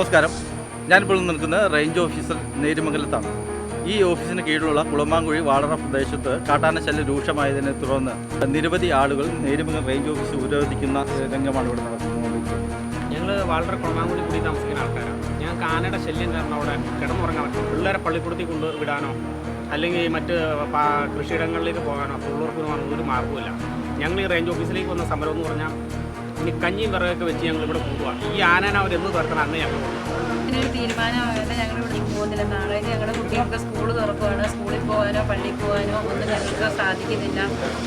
നമസ്കാരം. ഞാനിപ്പോൾ നിൽക്കുന്ന റേഞ്ച് ഓഫീസർ നേരുമംഗലത്താണ് ഈ ഓഫീസിന് കീഴിലുള്ള കുളമാങ്കുഴി വാളറ പ്രദേശത്ത് കാട്ടാനശല്യം രൂക്ഷമായതിനെ തുടർന്ന് നിരവധി ആളുകൾ നേരുമംഗലം റേഞ്ച് ഓഫീസ് ഉപരോധിക്കുന്ന രംഗമാണ് ഇവിടെ നടക്കുന്നത് ഞങ്ങൾ വളരെ കുളമാങ്കുഴി കൂടി താമസിക്കുന്ന ആൾക്കാരാണ്. ഞാൻ ആനയുടെ ശല്യം കാരണം അവിടെ കിടന്നുറങ്ങാൻ പിള്ളേരെ പള്ളിക്കൂടത്തിൽ കൊണ്ട് വിടാനോ അല്ലെങ്കിൽ മറ്റ് കൃഷിയിടങ്ങളിലേക്ക് പോകാനോ തൊഴിലുറപ്പിനോ ഒരു മാർഗമില്ല ഞങ്ങൾ ഈ റേഞ്ച് ഓഫീസിലേക്ക് വന്ന സമരം എന്ന് പറഞ്ഞാൽ ഇനി കഞ്ഞിയും വിറകൊക്കെ വെച്ച് ഞങ്ങൾ ഇവിടെ പോവുകയാണ് ഈ ആനനെ അവർ എന്ന് തുറക്കണം അന്ന് ഞങ്ങൾ പോകും. ഇതിനൊരു തീരുമാനമായിട്ട് ഞങ്ങൾ ഇവിടെ പോകുന്നില്ല. നാളെ ഞങ്ങളുടെ കുട്ടികൾക്ക് സ്കൂൾ തുറക്കുകയാണ് സ്കൂളിൽ പോകാനോ പള്ളിയിൽ പോകാനോ ഒന്നും ഞങ്ങൾക്ക് സാധിക്കുന്നില്ല.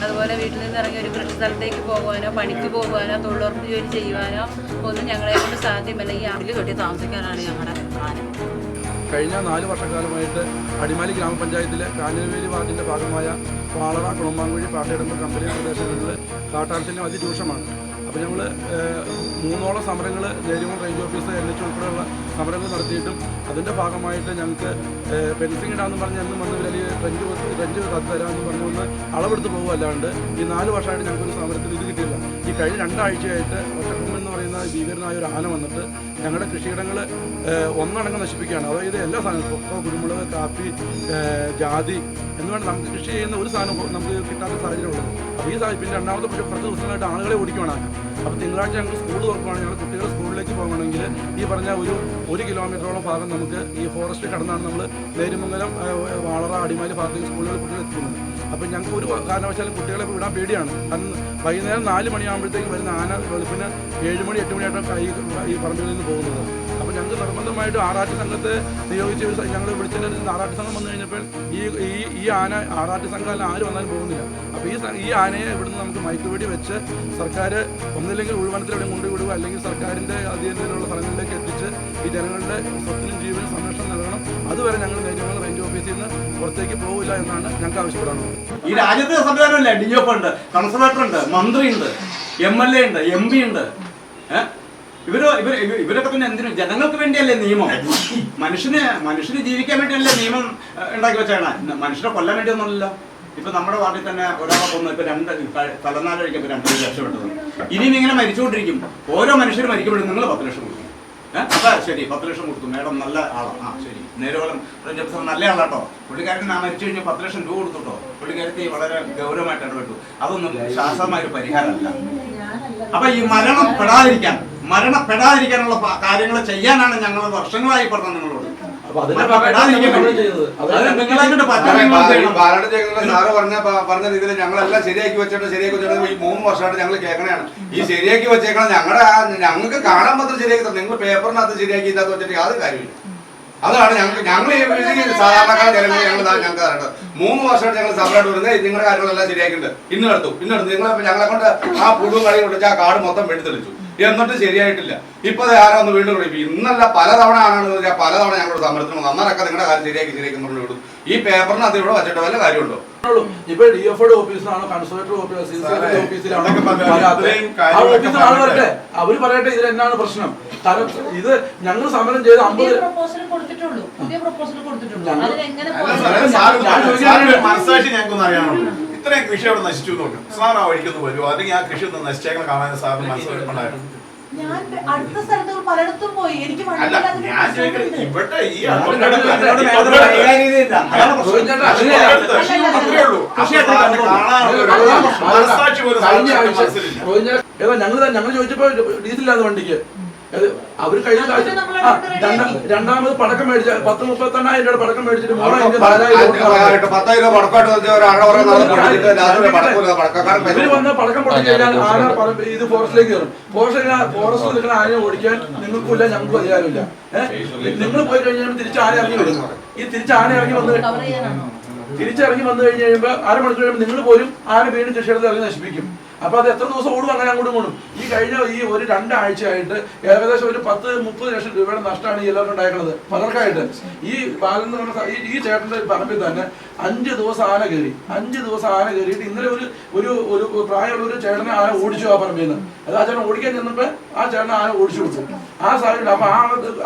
അതുപോലെ വീട്ടിൽ നിന്ന് ഇറങ്ങി ഒരു കൃഷി സ്ഥലത്തേക്ക് പോകുവാനോ പണിക്ക് പോകുവാനോ തൊഴിലുറപ്പ് ജോലി ചെയ്യുവാനോ ഒന്നും ഞങ്ങളെ കൊണ്ട് സാധ്യമല്ല. ഈ അതിൽ കെട്ടി താമസിക്കാനാണ് ഞങ്ങളുടെ ആനം. കഴിഞ്ഞ നാല് വർഷക്കാലമായിട്ട് അടിമാലി ഗ്രാമപഞ്ചായത്തിലെ കാഞ്ഞിരവേലി വാർഡിന്റെ ഭാഗമായ വാളറ കുളമ്പാങ്കുഴി പാട്ടയിടുന്ന കമ്പനി പ്രദേശങ്ങളിൽ കാട്ടാനശല്യം അതിരൂക്ഷമാണ്. അപ്പോൾ ഞങ്ങൾ മൂന്നോളം സമരങ്ങൾ നേരിമൺ റേഞ്ച് ഓഫീസ് എൻ എച്ച് ഉൾപ്പെടെയുള്ള സമരങ്ങൾ നടത്തിയിട്ടും അതിന്റെ ഭാഗമായിട്ട് ഞങ്ങൾക്ക് ഫെൻസിങ് ഇടാമെന്ന് പറഞ്ഞ് എന്നും വന്ന് ഇവർ റെഞ്ച് റെഞ്ച് തരാമെന്ന് പറഞ്ഞു വന്ന് അളവെടുത്ത് പോകുമല്ലാണ്ട് ഈ നാല് വർഷമായിട്ട് ഞങ്ങൾക്കൊരു സമരത്തിന് ഇത് കിട്ടിയില്ല. ഈ കഴിഞ്ഞ രണ്ടാഴ്ചയായിട്ട് പറയുന്ന ഭീകരനായ ഒരു ആന വന്നിട്ട് ഞങ്ങളുടെ കൃഷിയിടങ്ങൾ ഒന്നടങ്കം നശിപ്പിക്കുകയാണ്. അതായത് എല്ലാ സാധനവും കൊക്കോ കുരുമുളക് കാപ്പി ജാതി എന്ന് വേണ്ട നമുക്ക് കൃഷി ചെയ്യുന്ന ഒരു സാധനം നമുക്ക് കിട്ടാത്ത സാഹചര്യമുള്ളത് അപ്പോൾ ഈ സാഹചര്യം രണ്ടാമത്തെ പക്ഷേ പത്ത് ദിവസമായിട്ട് ആളുകളെ ഓടിക്കുകയാണ് അപ്പോൾ തിങ്കളാഴ്ച ഞങ്ങൾ സ്കൂൾ തുറക്കുകയാണെങ്കിൽ ഞങ്ങൾ കുട്ടികൾ സ്കൂളിലേക്ക് പോകണമെങ്കിൽ ഈ പറഞ്ഞ ഒരു ഒരു കിലോമീറ്ററോളം ഭാഗം നമുക്ക് ഈ ഫോറസ്റ്റ് കടന്നാണ് നമ്മൾ നേരുമംഗലം വാളറ അടിമാലി ഭാഗത്തേക്ക് സ്കൂളുകളിൽ കുട്ടികൾ എത്തുന്നത് അപ്പോൾ ഞങ്ങൾക്ക് ഒരു കാരണവശാലും കുട്ടികളെ വിടാൻ പേടിയാണ്. കാരണം വൈകുന്നേരം നാല് മണിയാകുമ്പോഴത്തേക്ക് വരുന്ന ആന വെളുപ്പിന് ഏഴ് മണി എട്ട് മണിയായിട്ടാണ് ഈ പറമ്പിൽ നിന്ന് പോകുന്നത്. അപ്പോൾ ഞങ്ങൾക്ക് നിർബന്ധമായിട്ട് ആറാട്ട് സംഘത്തെ നിയോഗിച്ച് ഞങ്ങൾ വിളിച്ചിട്ട് ആറാട്ട് സംഘം വന്നു കഴിഞ്ഞപ്പോൾ ഈ ഈ ഈ ആന ആറാട്ട് സംഘം അല്ല ആര് വന്നാലും പോകുന്നില്ല. അപ്പോൾ ഈ ഈ ആനയെ ഇവിടുന്ന് നമുക്ക് മയക്കുപിടി വെച്ച് സർക്കാർ ഒന്നില്ലെങ്കിൽ ഉൾവനത്തിലെവിടെ കൊണ്ടുവിടുക അല്ലെങ്കിൽ സർക്കാരിന്റെ അധീനതയിലുള്ള സ്ഥലങ്ങളിലേക്ക് എത്തിച്ച് ഈ ജനങ്ങളുടെ സ്വത്തിനും ജീവനും സംരക്ഷണം നൽകണം. അതുവരെ ഞങ്ങൾ നേരിടുന്ന റേഞ്ച് ഓഫീസിൽ നിന്ന് പുറത്തേക്ക് പോകില്ല എന്നാണ് ഞങ്ങൾക്ക് ആവശ്യപ്പെടുന്നത് ഈ രാജ്യത്തെ സംവിധാനമല്ലേ? ഡി എഫ് ഉണ്ട് കൺസർവേറ്റർ ഉണ്ട് മന്ത്രി ഉണ്ട് എം എൽ എ ഉണ്ട് എം പി ഉണ്ട്. ഏഹ് ഇവർ ഇവർ ഇവരൊക്കെ പിന്നെ എന്തിനു? ജനങ്ങൾക്ക് വേണ്ടിയല്ലേ നിയമം? മനുഷ്യന് മനുഷ്യന് ജീവിക്കാൻ വേണ്ടിയല്ലേ നിയമം ഉണ്ടാക്കി വെച്ചാണ് മനുഷ്യരെ കൊല്ലാൻ വേണ്ടിയൊന്നുമല്ല ഇപ്പൊ നമ്മുടെ വാർഡിൽ തന്നെ ഒരാളെ കൊന്നു. ഇപ്പൊ രണ്ട് തലനാല് കഴിക്കുമ്പോൾ ലക്ഷം രക്ഷപ്പെട്ടത് ഇനിയും ഇങ്ങനെ മരിച്ചുകൊണ്ടിരിക്കും. ഓരോ മനുഷ്യരും മരിക്കുമ്പോഴും നിങ്ങൾ പത്ത് ലക്ഷം കൊടുക്കും. അപ്പൊ ശരി പത്ത് ലക്ഷം കൊടുത്തു. മേഡം നല്ല ആളാണ് ആ ശരി. നേരവലം പ്രജപ്സർ നല്ല ആളാട്ടോ പുള്ളിക്കാരൻ ആ മരിച്ചു കഴിഞ്ഞാൽ പത്ത് ലക്ഷം രൂപ കൊടുത്തുട്ടോ പുള്ളിക്കാരത്തി വളരെ ഗൗരവമായിട്ട് ഇടപെട്ടു. അതൊന്നും ശാസ്ത്രമായ ഒരു പരിഹാരമല്ല. അപ്പൊ ഈ മരണം പെടാതിരിക്കാൻ മരണപ്പെടാതിരിക്കാനുള്ള കാര്യങ്ങൾ ചെയ്യാനാണ് ഞങ്ങൾ വർഷങ്ങളായി പറഞ്ഞത് നിങ്ങളോട്. നിങ്ങൾ സാറ് പറഞ്ഞ പറഞ്ഞ രീതിയിൽ ഞങ്ങളെല്ലാം ശരിയാക്കി വെച്ചിട്ട് ശരിയാക്കി വെച്ചിട്ട് ഈ മൂന്ന് വർഷമായിട്ട് ഞങ്ങൾ കേൾക്കണയാണ് ഈ ശരിയാക്കി വെച്ചേക്കണം ഞങ്ങളുടെ ഞങ്ങൾക്ക് കാണാൻ മാത്രം ശരിയാക്കി തന്നെ. നിങ്ങൾ പേപ്പറിനകത്ത് ശരിയാക്കി ഇതിനകത്ത് വെച്ചിട്ട് യാതൊരു കാര്യമില്ല. അതാണ് ഞങ്ങൾക്ക് ഞങ്ങൾ സാധാരണക്കാർ ജനങ്ങൾ ഞങ്ങൾ ഞങ്ങൾക്ക് മൂന്ന് വർഷമായിട്ട് ഞങ്ങൾ സമരമായിട്ട് വരുന്നത് നിങ്ങളുടെ കാര്യങ്ങളെല്ലാം ശരിയാക്കിയിട്ടുണ്ട്. ഇന്ന് എടുത്തു ഇന്ന് എടുത്തു നിങ്ങളെ ഞങ്ങളെ കൊണ്ട് ആ പുഴുവും കളിയും കൊണ്ടിച്ച് ആ കാട് മൊത്തം വെടിത്തെളിച്ചു എന്നിട്ട് ശരിയായിട്ടില്ല. ഇപ്പൊ ദേ ആരോ ഒന്ന് വീണ്ടും വിളിക്കും. ഇന്നല്ല പലതവണ ആണെന്ന് വെച്ചാൽ പലതവണ ഞങ്ങളോട് സമരത്തിന് വന്നു അന്നേരമൊക്കെ നിങ്ങളുടെ കാര്യം ശരിയാക്കി ശരിയാക്കി പറഞ്ഞു വിടും ഈ അത് ഇവിടെ വച്ചിട്ട് വല്ല കാര്യമുണ്ടോ. ഇപ്പൊ ഡി എഫ് ഓഫീസിലാണോ കൺസർവേറ്റീവ് ഓഫീസിലാണോ? വരട്ടെ. അവർ പറയട്ടെ ഇതിൽ എന്നാണ് പ്രശ്നം? കാരണം ഇത് ഞങ്ങൾ സമരം ചെയ്ത് അമ്പത് ഞാൻ- ചോദിക്കാൻ ഞങ്ങൾക്കൊന്ന് ഇത്രയും കൃഷി അവിടെ നശിച്ചു നോക്കും. സാർ ആ വഴിക്കൊന്ന് വരുമോ അല്ലെങ്കിൽ ആ കൃഷി ഒന്ന് നശിച്ചേക്കണം കാണാൻ സാറിന് മനസ്സിലായിട്ടുണ്ടായിരുന്നു അല്ല ഞാൻ ചോദിക്കുന്നത് ഇവിടെ ഈ ഞങ്ങൾ ഞങ്ങൾ ചോദിച്ചപ്പോ ഡീസലില്ലാതെ വണ്ടിക്ക്. അവർ കഴിഞ്ഞ രണ്ടാമത് പടക്കം മേടിച്ച പത്ത് മുപ്പത്തെണ്ണായിരം രൂപ പടക്കം മേടിച്ചിട്ട് ഇവർ വന്ന് പടക്കം പൊട്ടി കഴിഞ്ഞാൽ ആന ഇത് ഫോറസ്റ്റിലേക്ക് കയറും. ഫോറസ്റ്റ് ഫോറസ്റ്റിൽ നിൽക്കുന്ന ആനയെ ഓടിക്കാൻ നിങ്ങൾക്കില്ല ഞങ്ങൾക്കും അധികാരമില്ല. ഏഹ് നിങ്ങൾ പോയി കഴിഞ്ഞാൽ തിരിച്ച് ആരെ ഇറങ്ങി വരും ഈ തിരിച്ച് ആന ഇറങ്ങി വന്ന് കവർ ചെയ്യാനാണോ? തിരിച്ചിറങ്ങി വന്നു കഴിഞ്ഞ് കഴിയുമ്പോൾ അരമണിക്കൂർ കഴിയുമ്പോൾ നിങ്ങൾ പോലും ആരെ വീണ്ടും കൃഷിയിടത്തിൽ ഇറങ്ങി നശിപ്പിക്കും. അപ്പൊ അത് എത്ര ദിവസം ഓടും അങ്ങനെ അങ്ങോട്ടും ഇങ്ങോട്ടും. ഈ കഴിഞ്ഞ ഈ ഒരു രണ്ടാഴ്ചയായിട്ട് ഏകദേശം ഒരു പത്ത് മുപ്പത് ലക്ഷം രൂപയുടെ നഷ്ടമാണ് ഈ എല്ലാവരും ഉണ്ടായിരിക്കുന്നത് പലർക്കായിട്ട് ഈ ബാലൻ എന്ന് പറഞ്ഞ ഈ- ചേട്ടന്റെ പറമ്പിൽ തന്നെ അഞ്ച് ദിവസം ആന കയറി. അഞ്ച് ദിവസം ആന കയറിയിട്ട് ഇന്നലെ ഒരു ഒരു ഒരു പ്രായമുള്ള ഒരു ചേട്ടനെ ആന ഓടിച്ചു ആ പറമ്പിൽ നിന്ന്. അത് ആ ചേട്ടൻ ഓടിക്കാൻ ചെന്നപ്പോ ആ ചേട്ടനെ ആന ഓടിച്ചു കൊടുത്തു. ആ സാഹചര്യം അപ്പൊ ആ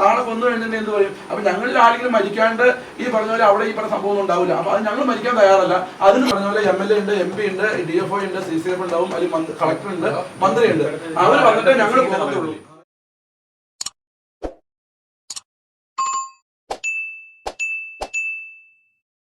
ആളെ കൊന്നു കഴിഞ്ഞിട്ടുണ്ടെങ്കിൽ എന്ത് പറയും? അപ്പൊ ഞങ്ങളിൽ ആരെങ്കിലും മരിക്കാണ്ട് ഈ പറഞ്ഞ പോലെ അവിടെ ഈ പറഞ്ഞ സംഭവം ഉണ്ടാവില്ല. അപ്പൊ അത് ഞങ്ങൾ മരിക്കാൻ തയ്യാറല്ല. അതിന് പറഞ്ഞ പോലെ എം എൽ എ ഉണ്ട് എം പി ഉണ്ട് ഡി എഫ് ഒ ഉണ്ട് സി സി എഫ് ഉണ്ടാവും. മന്ത്രി ഉണ്ട് അവർ വന്നിട്ട് ഞങ്ങൾ പോകത്തുള്ളൂ.